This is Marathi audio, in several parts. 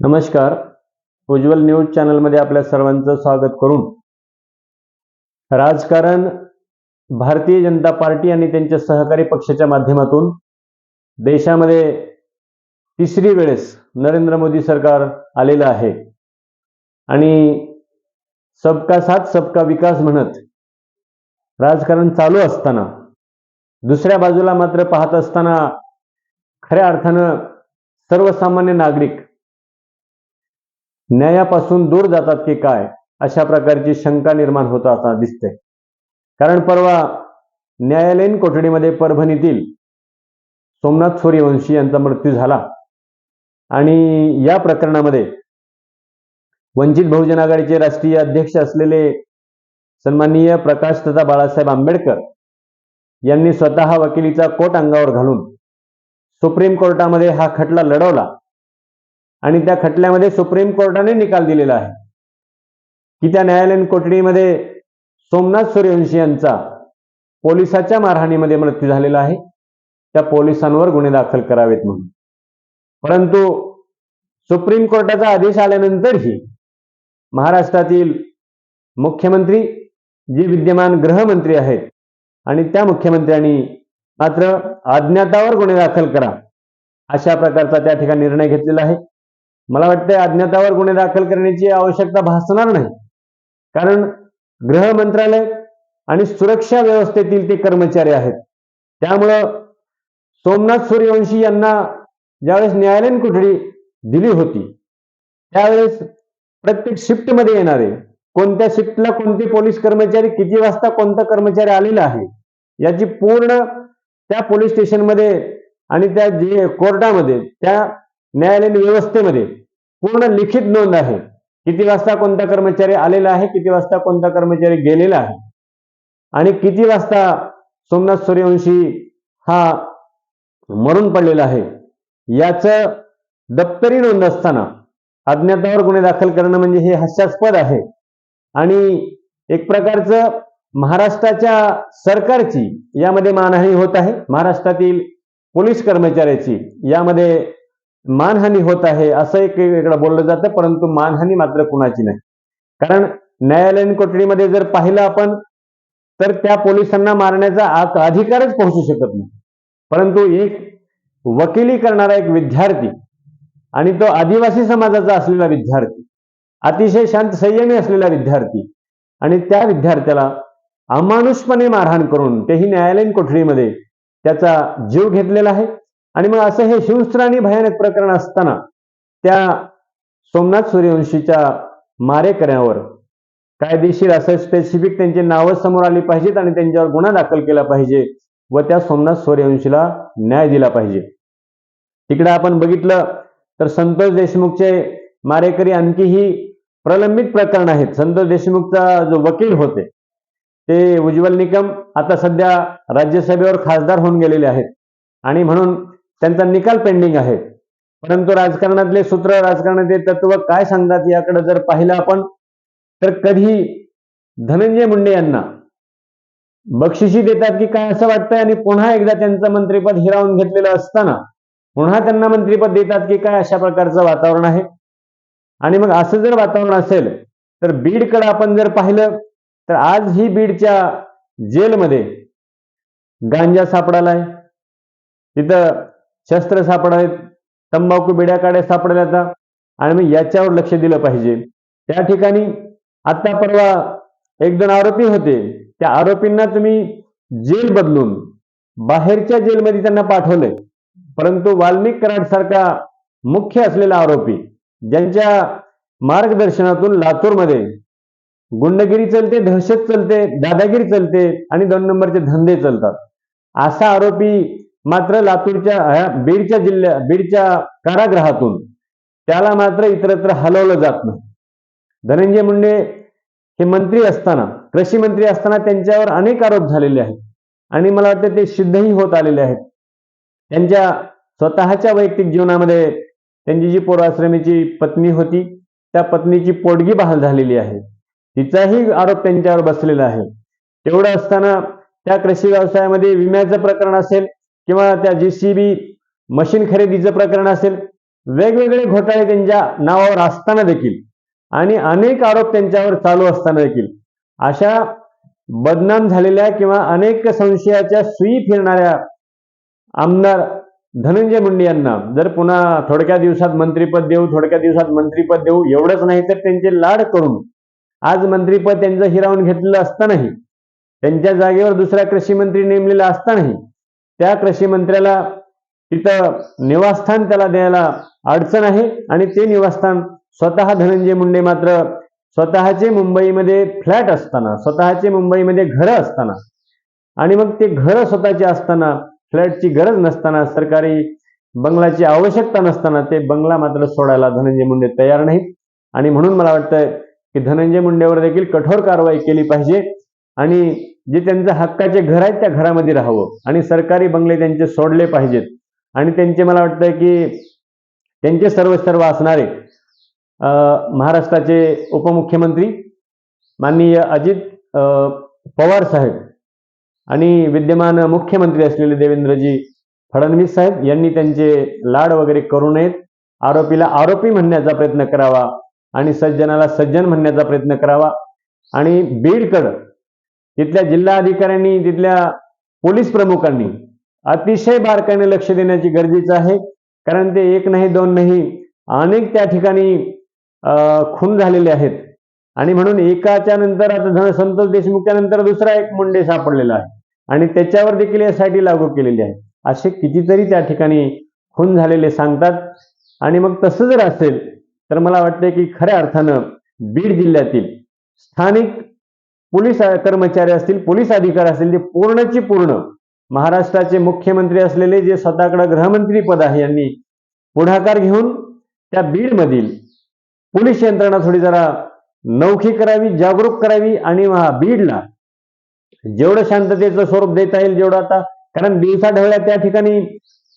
नमस्कार. उज्ज्वल न्यूज चॅनलमध्ये आपल्या सर्वांचं स्वागत करून राजकारण भारतीय जनता पार्टी आणि त्यांच्या सहकारी पक्षाच्या माध्यमातून देशामध्ये तिसरी वेळेस नरेंद्र मोदी सरकार आलेलं आहे. आणि सबका साथ सबका विकास म्हणत राजकारण चालू असताना दुसऱ्या बाजूला मात्र पाहत असताना खऱ्या अर्थानं सर्वसामान्य नागरिक न्यायापासून दूर जातात की काय अशा प्रकारची शंका निर्माण होत असताना दिसते कारण परवा न्यायालयीन कोठडीमध्ये परभणीतील सोमनाथ सूर्यवंशी यांचा मृत्यू झाला. आणि या प्रकरणामध्ये वंचित बहुजन आघाडीचे राष्ट्रीय अध्यक्ष असलेले सन्माननीय प्रकाश तथा बाळासाहेब आंबेडकर यांनी स्वतः वकिलीचा कोट अंगावर घालून सुप्रीम कोर्टामध्ये हा खटला लढवला. आणि त्या खटल्यामध्ये सुप्रीम कोर्टाने निकाल दिलेला आहे. की त्या न्यायालयीन कोठडीमध्ये सोमनाथ सूर्यवंशी यांचा पोलिसाच्या मारहाणीमध्ये मृत्यू झालेला आहे. त्या पोलिसांवर गुन्हे दाखल करावेत म्हणून. परंतु सुप्रीम कोर्टाचा आदेश आल्यानंतरही महाराष्ट्रातील मुख्यमंत्री जे विद्यमान गृहमंत्री आहेत आणि त्या मुख्यमंत्र्यांनी मात्र अज्ञातावर गुन्हे दाखल करा अशा प्रकारचा त्या ठिकाणी निर्णय घेतलेला आहे. मला वाटतं अज्ञातावर गुन्हे दाखल करण्याची आवश्यकता भासणार नाही. कारण गृह मंत्रालय आणि सुरक्षा व्यवस्थेतील ते कर्मचारी आहेत. त्यामुळं सोमनाथ सूर्यवंशी यांना ज्यावेळेस न्यायालयीन कोठडी दिली होती त्यावेळेस प्रत्येक शिफ्टमध्ये येणारे कोणत्या शिफ्टला कोणते पोलीस कर्मचारी किती वाजता कोणता कर्मचारी आलेला आहे याची पूर्ण त्या पोलीस स्टेशनमध्ये आणि त्या जे कोर्टामध्ये त्या न्यायालयीन व्यवस्थेमध्ये पूर्ण लिखित नोंद आहे. किती वाजता कोणता कर्मचारी आलेला आहे किती वाजता कोणता कर्मचारी गेलेला आहे? आणि किती वाजता सोमनाथ सूर्यवंशी हा मरून पडलेला आहे? याचं दप्तरी नोंद असताना अज्ञातावर गुन्हे दाखल करणं म्हणजे हे हास्यास्पद आहे. आणि एक प्रकारचं महाराष्ट्राच्या सरकारची यामध्ये मानहानी होत आहे. महाराष्ट्रातील पोलीस कर्मचाऱ्याची यामध्ये मानहानी होत आहे असं एक वेगळं बोललं जातं परंतु मानहानी मात्र कुणाची नाही. कारण न्यायालयीन कोठडीमध्ये जर पाहिलं आपण तर त्या पोलिसांना मारण्याचा आ- अधिकारच पोहोचू शकत नाही. परंतु एक वकिली करणारा एक विद्यार्थी आणि तो आदिवासी समाजाचा असलेला विद्यार्थी अतिशय शांत संयमी असलेला विद्यार्थी आणि त्या विद्यार्थ्याला अमानुषपणे मारहाण करून तेही न्यायालयीन कोठडीमध्ये त्याचा जीव घेतलेला आहे. आणि मग असं हे शिवस्त्राणी आणि भयानक प्रकरण असताना त्या सोमनाथ सूर्यवंशीच्या मारेकऱ्यावर कायदेशीर असं स्पेसिफिक त्यांची नावं समोर आली पाहिजेत आणि त्यांच्यावर गुन्हा दाखल केला पाहिजे व त्या सोमनाथ सूर्यवंशीला न्याय दिला पाहिजे. तिकडे आपण बघितलं तर संतोष देशमुखचे मारेकरी आणखीही प्रलंबित प्रकरण आहेत. संतोष देशमुखचा जो वकील होते ते उज्ज्वल निकम आता सध्या राज्यसभेवर खासदार होऊन गेलेले आहेत. आणि म्हणून त्यांचा निकाल पेंडिंग आहे. परंतु राजकारणातले सूत्र राजकारणातले तत्व काय सांगतात याकडे जर पाहिलं आपण तर कधी धनंजय मुंडे यांना बक्षिशी देतात की काय असं वाटतंय? आणि पुन्हा एकदा त्यांचं मंत्रिपद हिरावून घेतलेलं असताना पुन्हा त्यांना मंत्रिपद देतात की काय अशा प्रकारचं वातावरण आहे? आणि मग असं जर वातावरण असेल तर बीडकडे आपण जर पाहिलं तर आज ही बीडच्या जेलमध्ये गांजा सापडालाय. तिथं शस्त्र सापडावेत तंबाखू बिड्या काड्या सापडल्या जातात आणि मग याच्यावर लक्ष दिलं पाहिजे. त्या ठिकाणी आता परवा एक दोन आरोपी होते. त्या आरोपींना तुम्ही जेल बदलून बाहेरच्या जेलमध्ये त्यांना पाठवलंय. परंतु वाल्मिक कराड सारखा मुख्य असलेला आरोपी ज्यांच्या मार्गदर्शनातून लातूरमध्ये गुंडगिरी चलते दहशत चलते दादागिरी चलते आणि दोन नंबरचे धंदे चालतात. असा आरोपी मात्र लातूरच्या बीडच्या जिल्ह्या बीडच्या कारागृहातून त्याला मात्र इतरत्र हलवलं जात नाही. धनंजय मुंडे हे मंत्री असताना कृषी मंत्री असताना त्यांच्यावर अनेक आरोप झालेले आहेत. आणि मला वाटतं ते सिद्धही होत आलेले आहेत. त्यांच्या स्वतःच्या वैयक्तिक जीवनामध्ये त्यांची जी पूर्वाश्रमीची पत्नी होती त्या पत्नीची पोटगी बहाल झालेली आहे. तिचाही आरोप त्यांच्यावर बसलेला आहे. तेवढं असताना त्या कृषी व्यवसायामध्ये विम्याचं प्रकरण असेल किंवा त्या जेसीबी मशीन खरेदीचं प्रकरण असेल वेगवेगळे घोटाळे त्यांच्या नावावर असताना देखील आणि अनेक आरोप त्यांच्यावर चालू असताना देखील अशा बदनाम झालेल्या किंवा अनेक संशयाच्या सुई फिरणाऱ्या आमदार धनंजय मुंडे यांना जर पुन्हा थोडक्या दिवसात मंत्रीपद देऊ थोडक्या दिवसात मंत्रीपद देऊ एवढंच नाही तर त्यांचे लाड करून आज मंत्रीपद त्यांचं हिरावून घेतलेलं असतानाही त्यांच्या जागेवर दुसरा कृषी मंत्री नेमलेला असतानाही त्या कृषी मंत्र्याला तिथं निवासस्थान त्याला द्यायला अडचण आहे. आणि ते निवासस्थान स्वतः धनंजय मुंडे मात्र स्वतःचे मुंबईमध्ये फ्लॅट असताना स्वतःचे मुंबईमध्ये घरं असताना आणि मग ते घरं स्वतःचे असताना फ्लॅटची गरज नसताना सरकारी बंगलाची आवश्यकता नसताना ते बंगला मात्र सोडायला धनंजय मुंडे तयार नाहीत. आणि म्हणून मला वाटतंय की धनंजय मुंडेवर देखील कठोर कारवाई केली पाहिजे. आणि जे त्यांचं हक्काचे घर आहेत त्या घरामध्ये राहावं. आणि सरकारी बंगले त्यांचे सोडले पाहिजेत. आणि त्यांचे मला वाटतं की त्यांचे सर्व सर्व असणारे अं, महाराष्ट्राचे उपमुख्यमंत्री माननीय अजित अं, पवार साहेब आणि विद्यमान मुख्यमंत्री असलेले देवेंद्रजी फडणवीस साहेब यांनी त्यांचे लाड वगैरे करू नयेत. आरोपीला आरोपी म्हणण्याचा प्रयत्न करावा आणि सज्जनाला सज्जन म्हणण्याचा प्रयत्न करावा. आणि बीडकडं तिथल्या जिल्हा अधिकाऱ्यांनी तिथल्या पोलीस प्रमुखांनी अतिशय बारकाईने लक्ष देण्याची गरजेचं आहे. कारण ते एक नाही दोन नाही अनेक त्या ठिकाणी खून झालेले आहेत. आणि म्हणून एकाच्या नंतर आता धन संतोष देशमुखच्या नंतर दुसरा एक मुंडे सापडलेला आहे. आणि त्याच्यावर देखील एसआयटी लागू केलेली आहे. असे कितीतरी त्या ठिकाणी खून झालेले सांगतात. आणि मग तसं जर असेल तर मला वाटतं की खऱ्या अर्थानं बीड जिल्ह्यातील स्थानिक पोलीस कर्मचारी असतील पोलीस अधिकारी असतील ते पूर्णची पूर्ण महाराष्ट्राचे मुख्यमंत्री असलेले जे स्वतःकडे गृहमंत्री पद आहे यांनी पुढाकार घेऊन त्या बीडमधील पोलीस यंत्रणा थोडी जरा नौखी करावी जागरूक करावी आणि बीडला जेवढं शांततेचं स्वरूप देता येईल जेवढं आता कारण दिवसा ढवळ्या त्या ठिकाणी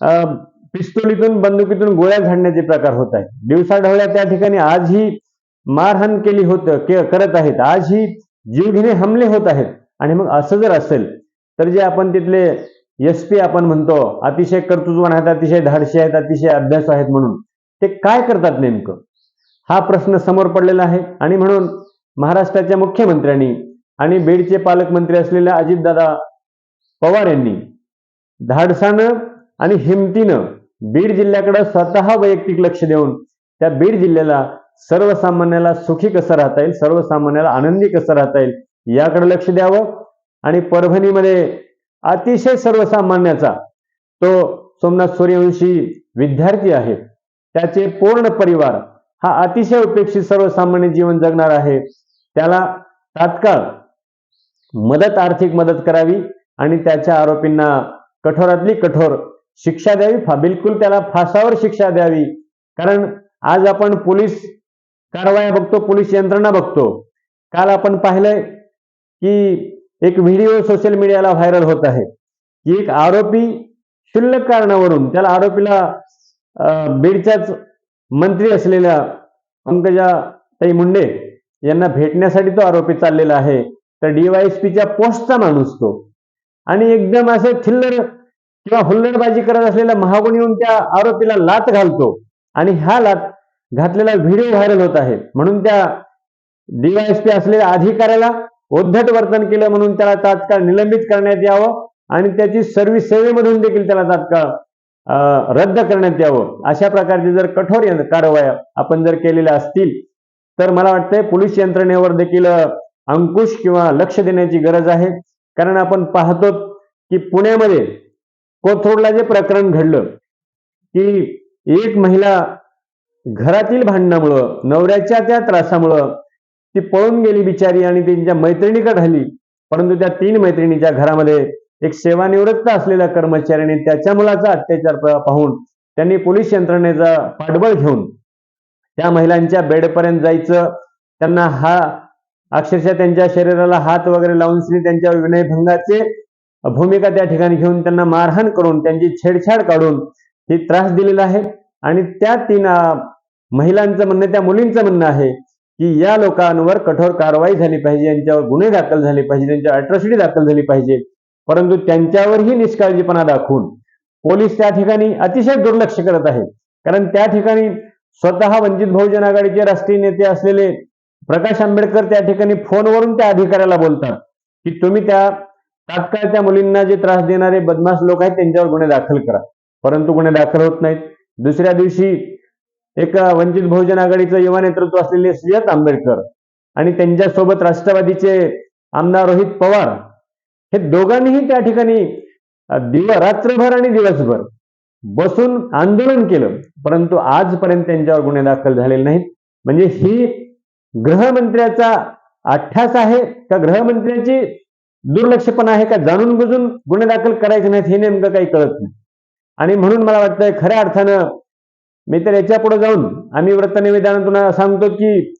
अं, पिस्तुलीतून बंदुकीतून गोळ्या झाडण्याचे प्रकार होत आहेत. दिवसा ढवळ्या त्या ठिकाणी आजही मारहाण केली होत के- करत आहेत. आजही जीवघेणे हमले होत आहेत. आणि मग असं जर असेल तर जे आपण तिथले एस पी आपण म्हणतो अतिशय कर्तृत्ववान आहेत अतिशय धाडशी आहेत अतिशय अभ्यास आहेत म्हणून ते काय करतात नेमकं? हा प्रश्न समोर पडलेला आहे. आणि म्हणून महाराष्ट्राच्या मुख्यमंत्र्यांनी आणि बीडचे पालकमंत्री असलेल्या अजितदादा पवार यांनी धाडसानं आणि हिमतीनं बीड जिल्ह्याकडे स्वतः वैयक्तिक लक्ष देऊन त्या बीड जिल्ह्याला सर्वसामान्याला सुखी कसं राहता येईल? सर्वसामान्याला आनंदी कसं राहता येईल? याकडे लक्ष द्यावं. आणि परभणीमध्ये अतिशय सर्वसामान्याचा तो सोमनाथ सूर्यवंशी विद्यार्थी आहे. त्याचे पूर्ण परिवार हा अतिशय उपेक्षित सर्वसामान्य जीवन जगणार आहे. त्याला तात्काळ मदत आर्थिक मदत करावी आणि त्याच्या आरोपींना कठोरातली कठोर शिक्षा द्यावी. फा बिलकुल त्याला फासावर शिक्षा द्यावी. कारण आज आपण पोलीस कारवाया बघतो पोलीस यंत्रणा बघतो. काल आपण पाहिलंय की एक व्हिडिओ सोशल मीडियाला व्हायरल होत आहे. की एक आरोपी क्षुल्लक कारणावरून त्याला आरोपीला अं, बीडच्याच मंत्री असलेल्या पंकजा ताई मुंडे यांना भेटण्यासाठी तो आरोपी चाललेला आहे. तर डीवायएसपीच्या पोस्टचा माणूस तो. आणि एकदम असं थिल्लर किंवा हुल्लडबाजी करत असलेला महागुण येऊन त्या आरोपीला लात घालतो. आणि हा लात घातलेला व्हिडिओ व्हायरल होत आहे. म्हणून त्या डीवायएसपी असलेल्या अधिकाऱ्याला उद्धट वर्तन केलं म्हणून त्याला तात्काळ निलंबित करण्यात यावं आणि त्याची सर्व्हिस सेवेमधून देखील त्याला तात्काळ रद्द करण्यात यावं. अशा प्रकारची जर कठोर कारवाया आपण जर केलेल्या असतील तर मला वाटतंय पोलीस यंत्रणेवर देखील अंकुश किंवा लक्ष देण्याची गरज आहे. कारण आपण पाहतो की पुण्यामध्ये कोथरूडला जे प्रकरण घडलं की एक महिला घरातील भांडणामुळं नवऱ्याच्या त्या त्रासामुळं ती पळून गेली बिचारी आणि त्यांच्या मैत्रिणीकडे राहिली परंतु त्या तीन मैत्रिणीच्या घरामध्ये एक सेवानिवृत्त असलेल्या कर्मचाऱ्याने त्याच्या मुलाचा अत्याचार पाहून त्यांनी पोलीस यंत्रणेचा पाठबळ घेऊन त्या महिलांच्या बेडपर्यंत जायचं. त्यांना हा अक्षरशः त्यांच्या शरीराला हात वगैरे लावून श्री त्यांच्या विनयभंगाचे भूमिका त्या ठिकाणी घेऊन त्यांना मारहाण करून त्यांची छेडछाड काढून ही त्रास दिलेला आहे. आणि त्या तीन महिलांचं म्हणणं त्या मुलींचं म्हणणं आहे की या लोकांवर कठोर कारवाई झाली पाहिजे यांच्यावर गुन्हे दाखल झाले पाहिजे त्यांच्या अट्रॉसिटी दाखल झाली पाहिजे. परंतु त्यांच्यावरही निष्काळजीपणा दाखवून पोलीस त्या ठिकाणी अतिशय दुर्लक्ष करत आहेत. कारण त्या ठिकाणी स्वतः वंचित बहुजन आघाडीचे राष्ट्रीय नेते असलेले प्रकाश आंबेडकर त्या ठिकाणी फोनवरून त्या अधिकाऱ्याला बोलतात की तुम्ही त्या तात्काळ त्या मुलींना जे त्रास देणारे बदमाश लोक आहेत त्यांच्यावर गुन्हे दाखल करा. परंतु गुन्हे दाखल होत नाहीत. दुसऱ्या दिवशी एक वंचित बहुजन आघाडीचं युवा नेतृत्व असलेले सुजात आंबेडकर आणि त्यांच्यासोबत राष्ट्रवादीचे आमदार रोहित पवार हे दोघांनीही त्या ठिकाणी दिव रात्रभर आणि दिवसभर बसून आंदोलन केलं. परंतु आजपर्यंत त्यांच्यावर गुन्हे दाखल झालेले नाहीत. म्हणजे ही गृहमंत्र्याचा अठ्ठास आहे का गृहमंत्र्याची दुर्लक्षपणा आहे का जाणून बुजून गुन्हे दाखल करायचे नाहीत हे नेमकं काही कळत नाही. आणि म्हणून मला वाटतंय खऱ्या अर्थानं मी तर याच्यापुढे जाऊन आम्ही वृत्तनिवेदनातून सांगतो की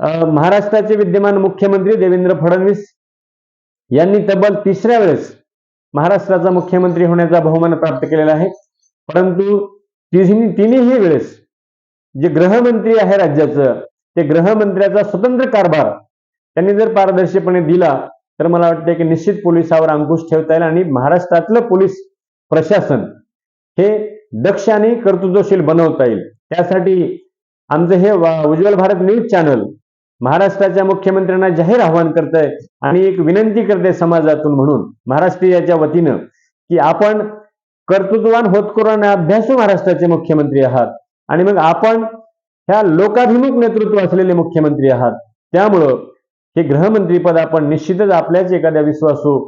महाराष्ट्राचे विद्यमान मुख्यमंत्री देवेंद्र फडणवीस यांनी तब्बल तिसऱ्या वेळेस महाराष्ट्राचा मुख्यमंत्री होण्याचा बहुमान प्राप्त केलेला आहे. परंतु तिन्ही तिन्ही वेळेस जे गृहमंत्री आहे राज्याचं ते गृहमंत्र्याचा स्वतंत्र कारभार त्यांनी जर पारदर्शीपणे दिला तर मला वाटतं की निश्चित पोलिसावर अंकुश ठेवता येईल आणि महाराष्ट्रातलं पोलीस प्रशासन हे दक्ष आणि कर्तृत्वशील बनवता येईल. त्यासाठी आमचं हे उज्ज्वल भारत न्यूज चॅनल महाराष्ट्राच्या मुख्यमंत्र्यांना जाहीर आवाहन करत आहे आणि एक विनंती करते समाजातून म्हणून महाराष्ट्रीयाच्या वतीनं की आपण कर्तृत्ववान होतकरून अभ्यासू महाराष्ट्राचे मुख्यमंत्री आहात. आणि मग आपण ह्या लोकाभिमुख नेतृत्व असलेले मुख्यमंत्री आहात. त्यामुळं हे गृहमंत्रीपद आपण निश्चितच आपल्याच एखाद्या विश्वासू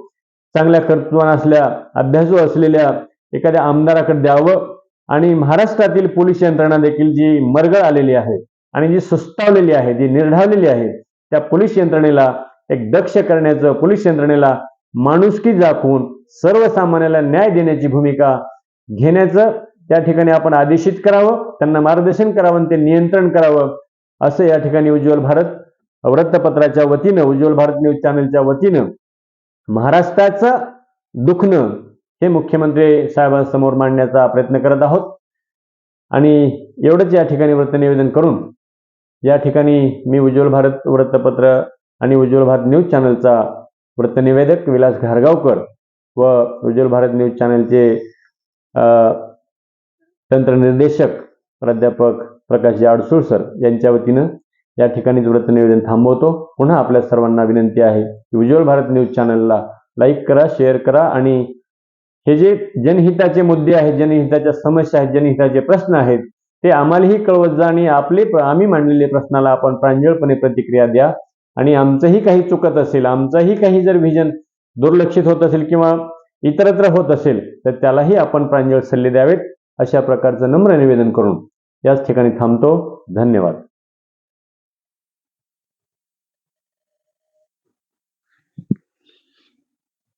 चांगल्या कर्तृत्वान असल्या अभ्यासू असलेल्या एखाद्या आमदाराकडे द्यावं आणि महाराष्ट्रातील पोलीस यंत्रणा देखील जी मरगळ आलेली आहे आणि जी सुस्तावलेली आहे जी निर्ढावलेली आहे त्या पोलीस यंत्रणेला एक दक्ष करण्याचं पोलीस यंत्रणेला माणुसकी दाखवून सर्वसामान्याला न्याय देण्याची भूमिका घेण्याचं त्या ठिकाणी आपण आदेशित करावं त्यांना मार्गदर्शन करावं आणि ते नियंत्रण करावं असं या ठिकाणी उज्ज्वल भारत वृत्तपत्राच्या वतीनं उज्ज्वल भारत न्यूज चॅनलच्या वतीनं महाराष्ट्राचं दुखणं हे मुख्यमंत्री साहेबांसमोर मांडण्याचा प्रयत्न करत आहोत. आणि एवढंच या ठिकाणी वृत्त निवेदन करून या ठिकाणी मी उज्ज्वल भारत वृत्तपत्र आणि उज्ज्वल भारत न्यूज चॅनलचा वृत्तनिवेदक विलास घारगावकर व उज्ज्वल भारत न्यूज चॅनलचे तंत्रनिर्देशक प्राध्यापक प्रकाश जाडसूळ सर यांच्या वतीनं या ठिकाणी वृत्त निवेदन थांबवतो. पुन्हा आपल्या सर्वांना विनंती आहे की उज्ज्वल भारत न्यूज चॅनलला लाईक करा शेअर करा आणि हे जे जनहिताचे मुद्दे आहेत जनहिताच्या समस्या आहेत जनहिताचे प्रश्न आहेत ते आम्हालाही कळवत जा आणि आपले आम्ही मांडलेले प्रश्नाला आपण प्रांजळपणे प्रतिक्रिया द्या. आणि आमचंही काही चुकत असेल आमचंही काही जर व्हिजन दुर्लक्षित होत असेल किंवा इतरत्र होत असेल तर त्यालाही आपण प्रांजळ सल्ले द्यावेत अशा प्रकारचं नम्र निवेदन करून याच ठिकाणी थांबतो. धन्यवाद.